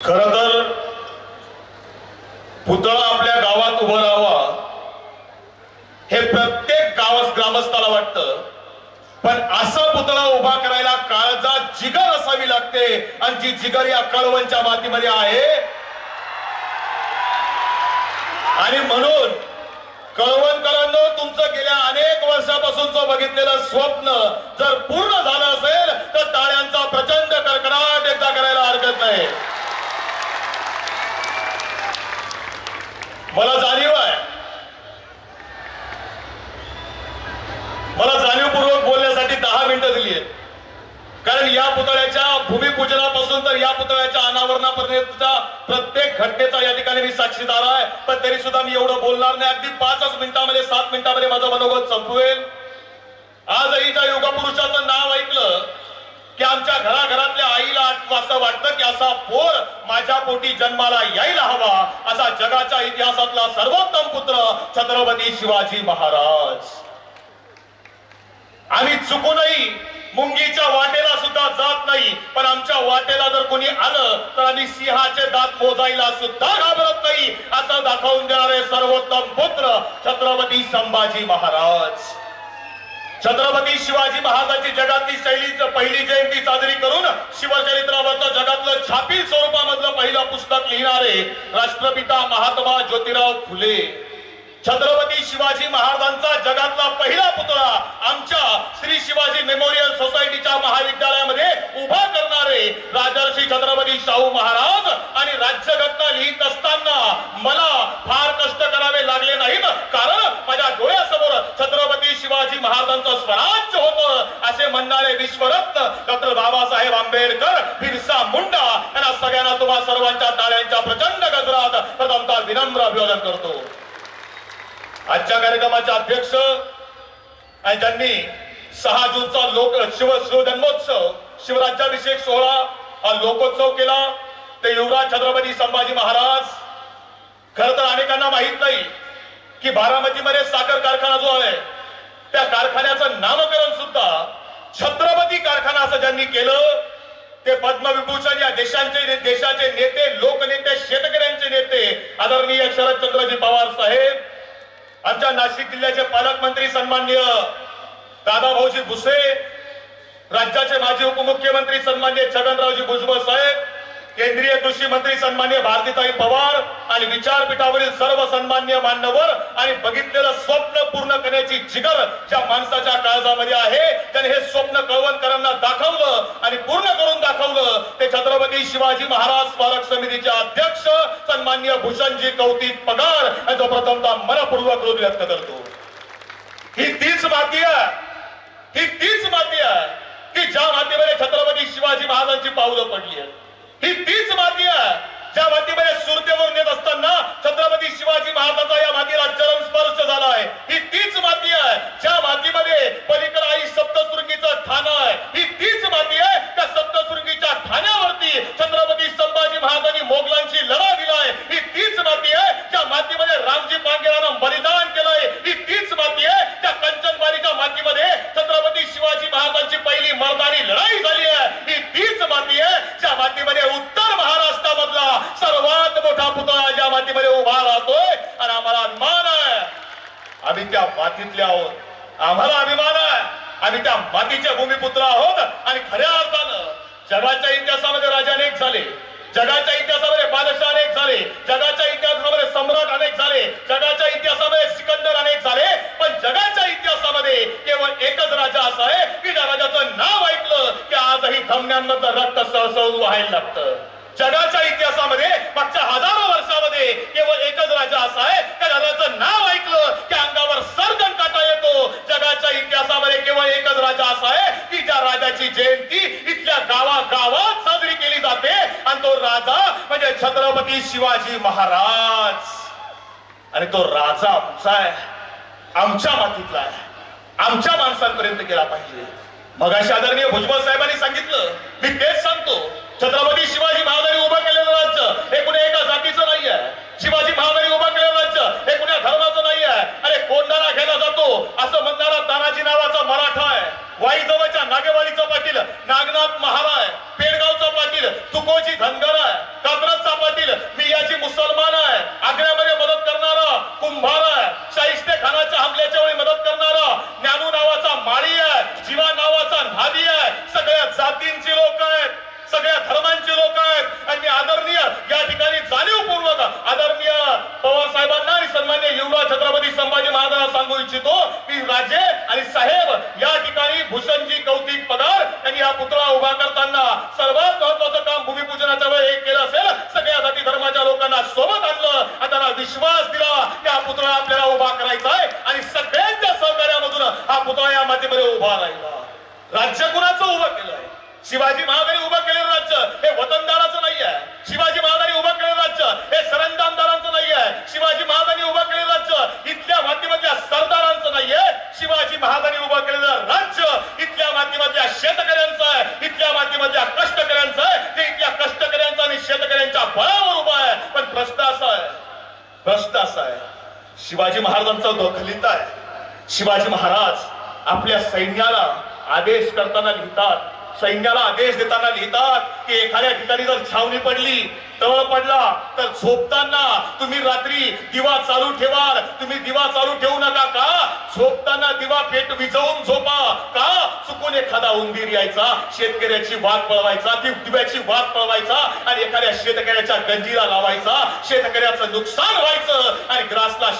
खर तर पुतळा आपल्या गावात उभं राहावा हे प्रत्येक गावास ग्रामस्थाला वाटतं. पण असा पुतळा उभा करायला काळजा जिगर असावी लागते. आणि जी जिगर या कळवणच्या मातीमध्ये आहे. आणि म्हणून कळवणकरांनो तुमचं गेल्या अनेक वर्षापासूनचं बघितलेलं स्वप्न जर पूर्ण झालं असेल तर टाळ्यांचा प्रचंड कडकडाट एकदा करायला हरकत नाही मला जाणीव आहे मला जाणीवपूर्वक बोलण्यासाठी दहा मिनिटं दिली आहेत कारण या पुतळ्याच्या भूमिपूजनापासून तर या पुतळ्याच्या अनावरणापर्यंतच्या प्रत्येक घटनेचा या ठिकाणी मी साक्षीदार आहे पण तरी सुद्धा मी एवढं बोलणार नाही अगदी पाचच मिनिटामध्ये सात मिनिटामध्ये माझं मनोगत संपवेल आजही ज्या युगपुरुषाचं नाव ऐकलं की आमच्या घराघरातल्या आईला असं वाटतं की असा पोर माझ्या पोटी जन्माला यायला हवा असा जगाच्या इतिहासातला सर्वोत्तम पुत्र छत्रपती शिवाजी महाराज. आम्ही चुकूनही मुंगीच्या वाटेला सुद्धा जात नाही पण आमच्या वाटेला जर कोणी आलं तर आम्ही सिंहाचे दात मोजायला सुद्धा घाबरत नाही असं दाखवून देणारे सर्वोत्तम पुत्र छत्रपती संभाजी महाराज. छत्रपती शिवाजी महाराजांची जगातली शैली पहिली जयंती साजरी करून शिवचरित्रावरचं जगातलं छापील स्वरूपामधलं पहिलं पुस्तक लिहिणारे राष्ट्रपिता महात्मा ज्योतिराव फुले. छत्रपती शिवाजी महाराजांचा जगातला पहिला पुतळा आमच्या श्री शिवाजी मेमोरियल सोसायटीच्या महाविद्यालयामध्ये उभा करणारे राजर्षी छत्रपती शाहू महाराज आणि राज्यघटना लिहित असताना मला फार कष्ट करावे लागले नाहीत कारण माझ्या डोळ्यासमोर छत्रपती शिवाजी महाराजांचं स्वराज्य होतं असे म्हणणारे विश्वरत्न डॉक्टर बाबासाहेब आंबेडकर बिरसा मुंडा यांना सगळ्यांना तुम्हा सर्वांच्या टाळ्यांच्या प्रचंड गजरात प्रथमता विनम्र अभिवादन करतो. आजच्या कार्यक्रमाचे अध्यक्ष आणि त्यांनी सहा जूनचा लोक शिव शिवजन्मोत्सव शिवराज्याभिषेक सोहळा हा लोकोत्सव केला. ते युवराज छत्रपती संभाजी महाराज खर तर अनेकांना माहीत नाही की बारामतीमध्ये साखर कारखाना जो आहे त्या कारखान्याचं नामकरण सुद्धा छत्रपती कारखाना असं ज्यांनी केलं ते पद्मविभूषण या देशांचे देशाचे नेते लोकनेते शेतकऱ्यांचे नेते आदरणीय शरदचंद्रजी पवार साहेब आमच्या नाशिक जिल्ह्याचे पालकमंत्री सन्मान्य दादाभाऊजी भुसे राज्याचे माजी उपमुख्यमंत्री सन्मान्य छगनरावजी भुजबळ साहेब केंद्रीय कृषी मंत्री सन्मान्य भारतीताई पवार आणि विचारपीठावरील सर्व सन्मान्य मान्यवर आणि बघितलेलं स्वप्न पूर्ण करण्याची जिगर ज्या माणसाच्या काळजामध्ये आहे त्याने हे स्वप्न कळवणकरांना दाखवलं आणि पूर्ण करून दाखवलं ते छत्रपती शिवाजी महाराज स्मारक समितीचे अध्यक्ष सन्मान्य भूषणजी कौतिक पगार यांचा प्रथमतः मनपूर्वक रोज व्यक्त करतो. ही तीच माती आहे. ही तीच माती आहे की ज्या मातीमध्ये छत्रपती शिवाजी महाराजांची पावलं पडली आहेत. ही तीच माती आहे. ज्या मातीमध्ये सुरतेवरून नेत असताना छत्रपती शिवाजी महाराजांचा या मातीला चरण स्पर्श झाला आहे. ही तीच माती आहे. ज्या मातीमध्ये पलीकडे आई सप्तशृंगीचं ठाणं आहे. ही तीच माती आहे. त्या सप्तशृंगीच्या ठाण्यावरती छत्रपती संभाजी महाराजांनी मोगलांची लढा दिलाय ही तीच माती आहे ज्या मातीमध्ये रामजी पांगेरानं बलिदान केलंय ही तीच माती आहे त्या कंचनबारीच्या मातीमध्ये छत्रपती शिवाजी महाराजांची पहिली मर्दानी लढाई झाली आहे ही तीच माती आहे ज्या मातीमध्ये उत्तर महाराष्ट्रामधला सर्वात मोठा पुतळा ज्या मातीमध्ये उभा राहतोय आणि आम्हाला अभिमान आहे आम्ही त्या मातीतले आहोत आम्हाला अभिमान आहे आम्ही त्या मातीचे भूमिपुत्र आहोत आणि खऱ्या अर्थानं जगाच्या इतिहासामध्ये राजा अनेक झाले. जगाच्या इतिहासामध्ये बादशाह अनेक झाले. जगाच्या इतिहासामध्ये सम्राट अनेक झाले. जगाच्या इतिहासामध्ये सिकंदर अनेक झाले. पण जगाच्या इतिहासामध्ये केवळ एकच राजा असा आहे की त्या राजाचं नाव ऐकलं की आजही धमन्यांमधलं रक्त सळसळून व्हायला लागतं. जगाच्या इतिहासामध्ये मागच्या हजारो वर्षामध्ये केवळ एकच राजा असा आहे त्या राजाचं नाव ऐकलं की अंगावर सरगण काटा येतो. जगाच्या इतिहासामध्ये केवळ एकच राजा असा आहे की ज्या राजाची जयंती इथल्या गावा गावात साजरी केली जाते आणि तो राजा म्हणजे छत्रपती शिवाजी महाराज. आणि तो राजा आमचा आहे. आमच्या मातीतला आहे. आमच्या माणसांपर्यंत गेला पाहिजे. मगाशी आदरणीय भुजबळ साहेबांनी सांगितलं. मी तेच सांगतो. छत्रपती शिवाजी महाराजांनी उभं केलेलं राज्य हे कुणी एका जातीचं नाही आहे शिवाजी महाराजांनी उभं केलेलं शिवाजी महाराजांनी उभं केलेलं राज्य हे वतनदाराचं नाही आहे शिवाजी महाराजांनी उभं केलेलं राज्य हे सरंजामदारांचं नाही आहे शिवाजी महाराजांनी उभं केलेलं राज्य इथल्या माध्यमातल्या सरदारांचं नाही आहे शिवाजी महाराजांनी उभं केलेलं राज्य इथल्या माध्यमातल्या शेतकऱ्यांचं आहे. इथल्या माध्यमातल्या कष्टकऱ्यांचं आहे. ते इथल्या कष्टकऱ्यांचं आणि शेतकऱ्यांच्या बळावर उभा आहे. पण प्रश्न असा आहे. प्रश्न असा आहे. शिवाजी महाराजांचा दोखलित आहे. शिवाजी महाराज आपल्या सैन्याला आदेश करताना लिहितात सैन्याला आदेश देताना लिहितात की एखाद्या ठिकाणी जर छावणी पडली तळ पडला तर झोपताना तुम्ही रात्री दिवा चालू ठेवाल. तुम्ही दिवा चालू ठेवू नका का? झोपताना दिवा पेट विजवून झोपा का? चुकून एखादा उंदीर यायचा शेतकऱ्याची वाट पळवायचा ती दिव्याची वाट पळवायचा आणि एखाद्या शेतकऱ्याच्या गंजीला लावायचा. शेतकऱ्याचं नुकसान व्हायचं.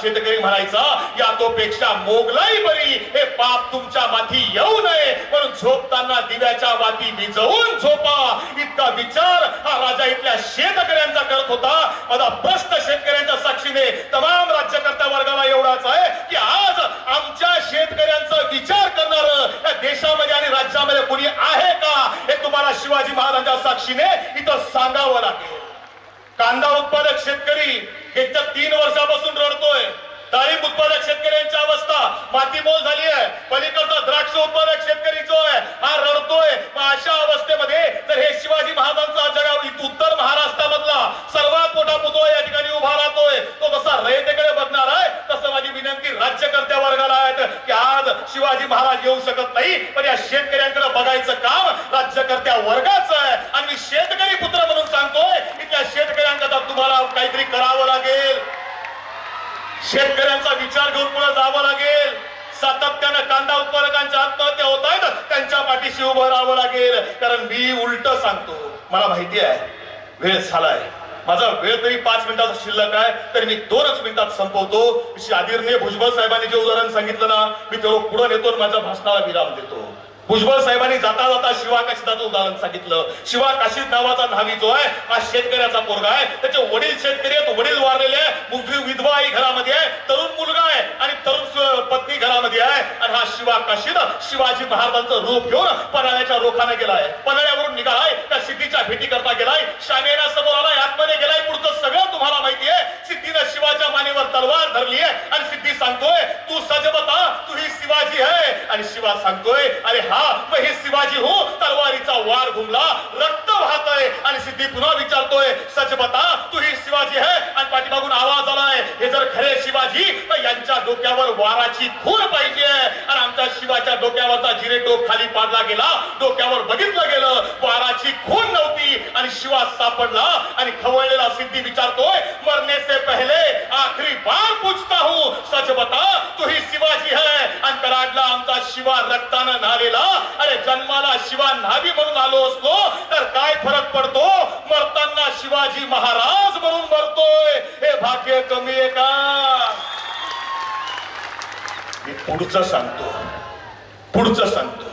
शेतकरी म्हणायचा या तो पेक्षा मोगलाई बरी हे पाप तुमच्या माथी येऊ नये. म्हणून झोपताना दिव्याच्या वाती भिजवून झोपा. इतका विचार हा राजा इथल्या शेतकऱ्यांचा करत होता. माझा प्रश्न शेतकऱ्यांच्या साक्षीने तमाम राज्यकर्त्या वर्गाला एवढाच आहे की आज आमच्या शेतकऱ्यांचा विचार करणार या देशामध्ये आणि राज्यामध्ये कोणी आहे का हे तुम्हाला शिवाजी महाराजांच्या साक्षीने इथं सांगावं लागेल. कांदा उत्पादक शेतकरी गेल्या तीन वर्षापासून रडतोय. डाळिंब उत्पादक शेतकऱ्यांची अवस्था मातीमोल झाली आहे पलीकडचा द्राक्ष उत्पादक शेतकरी जो आहे हा रडतोय. अशा अवस्थेमध्ये तर हे शिवाजी महाराजांचा जगा उत्तर महाराष्ट्रामधला सर्वात मोठा पुतळा या ठिकाणी उभा राहतोय तो कसा रयतेकडे बघणार आहे तसं माझी विनंती राज्यकर्त्या वर्गाला आहे की आज शिवाजी महाराज येऊ शकत नाही. पण या शेतकऱ्यांकडे बघायचं काम राज्यकर्त्या वर्गाच आहे आणि मी शेतकरी पुत्र म्हणून सांगतोय की त्या शेतकऱ्यांकरता तुम्हाला काहीतरी करावं लागेल शेतकऱ्यांचा विचार घेऊन पुढे जावं लागेल. सातत्यानं कांदा उत्पादकांच्या आत्महत्या होत आहेत त्यांच्या पाठीशी उभं राहावं लागेल. कारण मी उलट सांगतो मला माहिती आहे वेळ झालाय. माझा वेळ तरी पाच मिनिटाचा शिल्लक आहे तरी मी दोनच मिनिटात संपवतो. आदिरने भुजबळ साहेबांनी जे उदाहरण सांगितलं ना मी तेवढं पुढे नेतो माझ्या भाषणाला विराम देतो. भुजबळ साहेबांनी जाता जाता शिवा काशीदाचं उदाहरण सांगितलं. शिवा काशीद नावाचा न्हावी जो आहे हा शेतकऱ्याचा पोरगा आहे. त्याचे वडील शेतकरी आहेत वडील वारलेले आहे. विधवा आई घरामध्ये आहे तरुण मुलगा आहे आणि तरुण पत्नी घरामध्ये आहे. आणि हा शिवा काशीद शिवाजी महाराजांचं रूप घेऊन पन्हाळ्याच्या रोखाने गेलाय. पन्हाळ्यावरून निघालाय त्या सिद्धीच्या भेटी करता गेलाय. शामेना समोर आलाय आतमध्ये गेलाय. पुढचं सगळं तुम्हाला माहिती आहे सिद्धीनं शिवाच्या मानेवर तलवार धरली आहे आणि सिद्धी सांगतोय तू सजब आणि शिवा सांगतोय अरे हा मग हे शिवाजी हो तलवारीचा वार घुमला रक्त वाहतोय. आणि सिद्धी पुन्हा विचारतोय सच बता तू ही शिवाजी है? आणि पाठीमागून आवाज आलाय हे जर खरे शिवाजी तर यांच्या डोक्यावर वाराची खून पाहिजे. आणि आमच्या शिवाच्या डोक्यावरचा जिरे टोक खाली पाडला गेला डोक्यावर बघितलं गेलं वाराची आणि शिवा सापडला आणि खवळलेला सिद्धी विचारतोय मरने से पहले आखरी बार पूछता हूं. सच बता तू ही शिवाजी है. आणि कराडला आमचा शिवा रक्तानं न्हालेला अरे जन्माला शिवा न्हावी म्हणून आलो असलो तर काय फरक पडतो? मरताना शिवाजी महाराज म्हणून मरतोय. हे भाग्य कमी आहे का? मी पुढचं सांगतो. पुढचं सांगतो.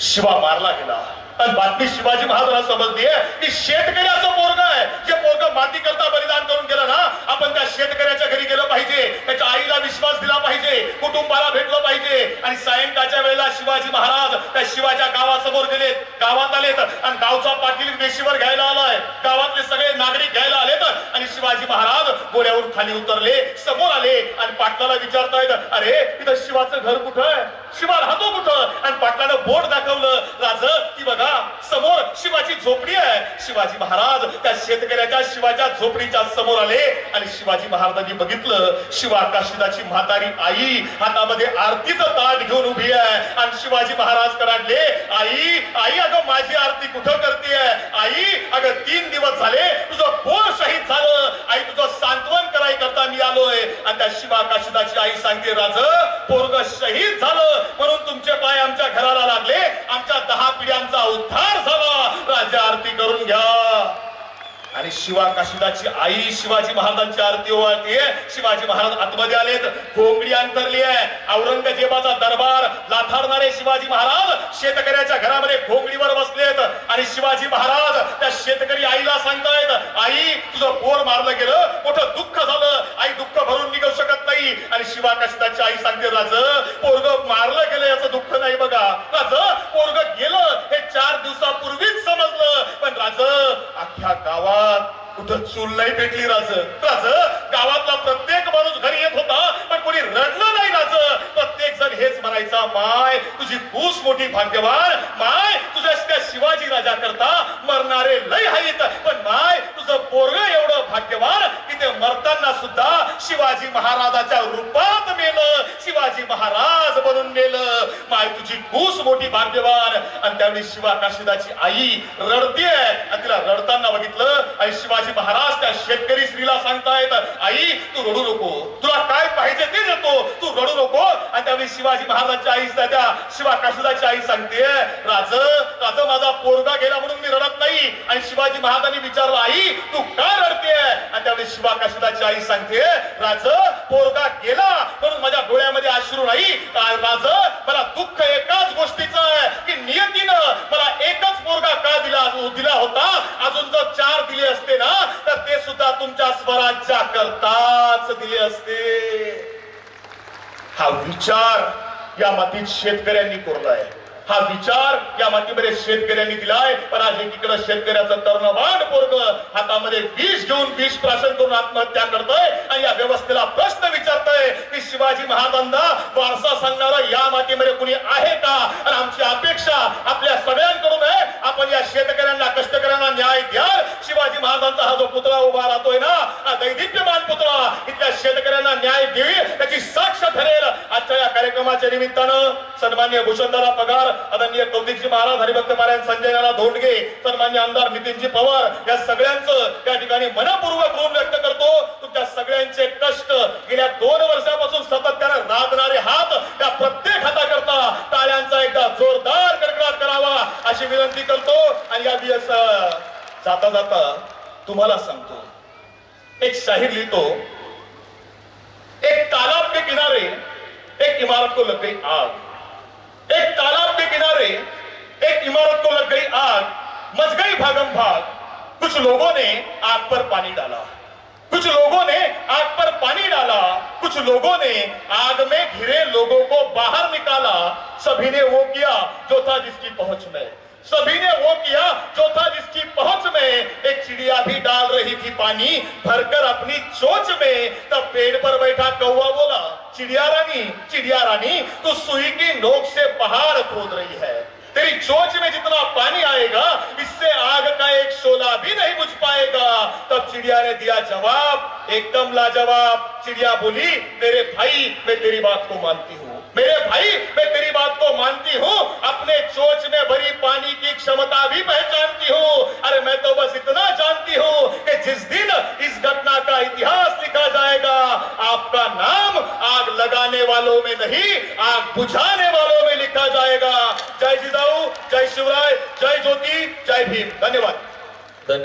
शिवा मारला गेला. आणि बातमी शिवाजी महाराजांना समजली की शेतकऱ्याचं पोरग आहे. जे पोरग माती करता बलिदान करून गेलं ना आपण त्या शेतकऱ्याच्या घरी गेलं पाहिजे. त्याच्या आईला विश्वास दिला पाहिजे. कुटुंबाला भेटलं पाहिजे. आणि सायंकाळच्या वेळेला शिवाजी महाराज त्या शिवाच्या गावासमोर गेलेत. गावात आलेत. आणि गावचा पाटील वेशीवर घ्यायला आलाय. गावातले सगळे नागरिक घ्यायला आलेत. आणि शिवाजी महाराज गोड्यावरून खाली उतरले समोर आले आणि पाटलाला विचारतायत अरे इथं शिवाचं घर कुठं आहे? शिवा राहतो कुठं? आणि पाटलानं बोट दाखवलं राज ती बघा समोर शिवाची झोपडी आहे. शिवाजी महाराज त्या शेतकऱ्याच्या शिवाच्या झोपडीच्या समोर आले आणि शिवाजी महाराजांनी बघितलं शिवा काशिदाची म्हातारी आई हातामध्ये आरतीचं ताट घेऊन उभी आहे. आणि शिवाजी महाराज कराडले आई आई अगं माझी आरती कुठं करते आई अगं तीन दिवस झाले तुझं पोर शहीद झालं आई तुझं सांत्वन कराय करता मी आलोय आणि त्या शिवा काशिदाची आई सांगते राज पोरग शहीद झालं. म्हणून तुमचे पाय आमच्या घराला लागले. आमच्या दहा पिढ्यांचा उद्धार झाला. राजा आरती करून घ्या. आणि शिवा काशिदाची आई शिवाजी महाराजांची आरती ओवाळतीये. शिवाजी महाराज आतमध्ये आलेत. कोंबडी अंतरली आहे. औरंगजेबाचा दरबार लाथारणारे शिवाजी महाराज शेतकऱ्याच्या घरामध्ये घोंगडीवर बसलेत. आणि शिवाजी महाराज त्या शेतकरी आईला सांगतायत आई तुझं पोर मारलं गेलं. मोठं दुःख झालं आई दुःख भरून निघू शकत नाही आणि शिवा आई सांगते राज पोरग मारलं गेलं याचं दुःख नाही बघा. राज पोरग गेलं हे चार दिवसापूर्वीच समजलं. पण राज अख्ख्या गावात कुठं चूल नाही पेटली राज. राज गावातला प्रत्येक माणूस घरी येत होता पण कोणी रडलं नाही राज. प्रत्येक जण हेच म्हणायचा माय तुझी खूस मोठी भाग्यवान. माय तुझ्या त्या शिवाजी राजा करता मरणारे लय आहेत. पण माय तुझं पोरग एवढं भाग्यवान की ते मरताना सुद्धा शिवाजी महाराजाच्या रूप मेलं शिवाजी महाराज बनून मेलं तुझी खूस मोठी भाग्यवान. आणि त्यावेळी शिवा काशीदाची आई रडतीये. आणि तिला रडताना बघितलं. आणि शिवाजी महाराज त्या शेतकरी स्त्रीला सांगतायत आई तू रडू नको. तुला काय पाहिजे ते देतो तू रडू नको आणि त्यावेळी शिवाजी महाराजांची आई त्या शिवा काशुदाची आई सांगते राज राज माझा पोरगा गेला म्हणून मी रडत नाही. आणि शिवाजी महाराजांनी विचारलं आई तू का रडते? आणि त्यावेळी शिवा काशुदाची आई सांगते राज पोरगा गेला म्हणून माझ्या डोळ्यामध्ये अश्रू नाही. का- राज मला दुःख एकाच गोष्टीचं आहे की नियतीनं मला एकच पोरगा का दिला दिला होता? अजून जर चार दिले असते ना तर ते सुद्धा तुमच्या स्वराज्या करताच दिले असते. हा विचार या मातीत शेतकऱ्यांनी कोरलाय. हा विचार या मातीमध्ये शेतकऱ्यांनी दिलाय. पण आज एकीकडे शेतकऱ्याचं तरुणबाण पोरग हातामध्ये विष घेऊन विष प्राशन करून आत्महत्या करतोय आणि या व्यवस्थेला प्रश्न विचारतोय की शिवाजी महाराजांना वारसा सांगणारा या मातीमध्ये कुणी आहे का? आणि आमची अपेक्षा आपल्या सगळ्यांकडून आहे. आपण या शेतकऱ्यांना कष्टकऱ्यांना न्याय द्याल. शिवाजी महाराजांचा हा जो पुतळा उभा राहतोय ना हा दैदिप्यमान पुतळा इथल्या शेतकऱ्यांना न्याय देईल त्याची साक्ष ठरेल आजच्या या कार्यक्रमाच्या निमित्तानं सन्मान्य भूषणदादा पगार आदरणीय कौतिकजी महाराज हरिभक्त महाराज संजय नाना धोंडगे सन्मान्य आमदार नितीनजी पवार या सगळ्यांचं त्या ठिकाणी मनपूर्वक ऋण व्यक्त करतो. तुमच्या सगळ्यांचे कष्ट गेल्या दोन वर्षापासून सातत्यानं नादणारे हात त्या प्रत्येक हाताकरता टाळ्यांचा एकदा जोरदार कडकडाट करावा अशी विनंती करतो. आणि या दिवस जाता जाता तुम्हाला सांगतो. एक शाहीर लिहितो एक तालाब के किनारे एक इमारत को लग गई आग। एक तालाब के किनारे एक इमारत को लग गई आग। मच गई भागम भाग। कुछ लोगों ने आग पर पानी डाला। कुछ लोगों ने आग पर पानी डाला। कुछ लोगों ने आग में घिरे लोगों को बाहर निकाला। सभी ने वो किया जो था जिसकी पहुंच में। सभी ने वो किया जो था जिसकी पहुँच में एक चिड़िया भी डाल रही थी पानी, भरकर अपनी चोच में तब पेड़ पर बैठा कौआ बोला, चिड़िया रानी चिड़िया रानी, तू सुई की नोक से पहाड़ खोद रही है। तेरी चोच में जितना पानी आएगा, इससे आग का एक शोला भी नहीं बुझ पाएगा। तब चिड़िया ने दिया जवाब एकदम लाजवाब चिड़िया बोली, मेरे भाई, मैं तेरी बात को मानती हूँ। मेरे भाई, मैं तेरी बात को मानती हूँ। अपने चोच में भरी पानी की क्षमता भी पहचानती हूँ। अरे, मैं तो बस इतना जानती हूँ कि जिस दिन इस घटना का इतिहास लिखा जाएगा, आपका नाम आग लगाने वालों में नहीं, आग बुझाने वालों में लिखा जाएगा। जय जिदाऊ जय शिवराय, जय ज्योति, जय भीम। धन्यवाद। धन्यवाद।